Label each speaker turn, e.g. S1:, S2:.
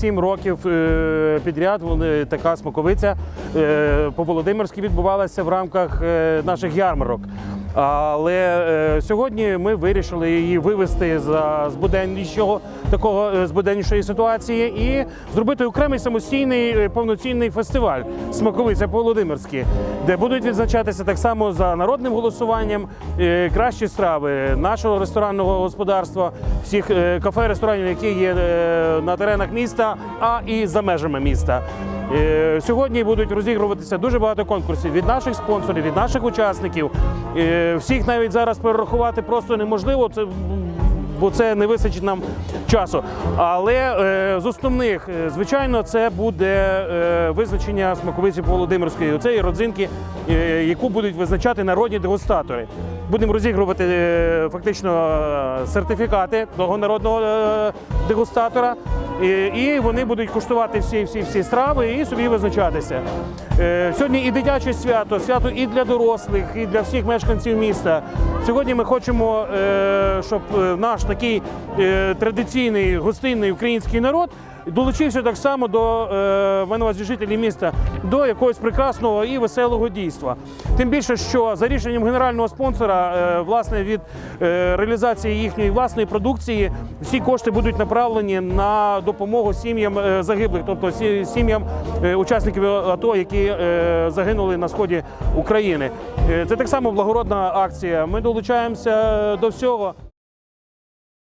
S1: сім років е, підряд вони, така смаковиця е, по Володимирській відбувалася в рамках е, наших ярмарок. Але е, сьогодні ми вирішили її вивести з буденнішого такого е, з буденнішої ситуації і зробити окремий самостійний е, повноцінний фестиваль Смаковиця по де будуть відзначатися так само за народним голосуванням кращі страви нашого ресторанного господарства, всіх е, кафе, ресторанів, які є на теренах міста, а і за межами міста. Е, Сьогодні будуть розігруватися дуже багато конкурсів від наших спонсорів, від наших учасників. Е, Всіх навіть зараз перерахувати просто неможливо. Це бо це не вистачить нам часу. Але е, з основних, звичайно, це буде визначення смаковиці Володимирської. Це і родзинки, яку будуть визначати народні дегустатори. Будемо розігрувати фактично сертифікати того народного дегустатора. І, вони будуть куштувати всі, всі, всі страви і собі визначатися. Е, сьогодні і дитяче свято, свято і для дорослих, і для всіх мешканців міста. Сьогодні ми хочемо, е, щоб е, наш такий традиційний гостинний український народ долучився так само до е, мене жителі міста до якогось прекрасного і веселого дійства. Тим більше, що за рішенням генерального спонсора, е, власне, від е, реалізації їхньої власної продукції, всі кошти будуть направлені на допомогу сім'ям е, загиблих, тобто сі- сім'ям учасників АТО, які загинули на сході України. Це так само благородна акція. Ми долучаємося до всього.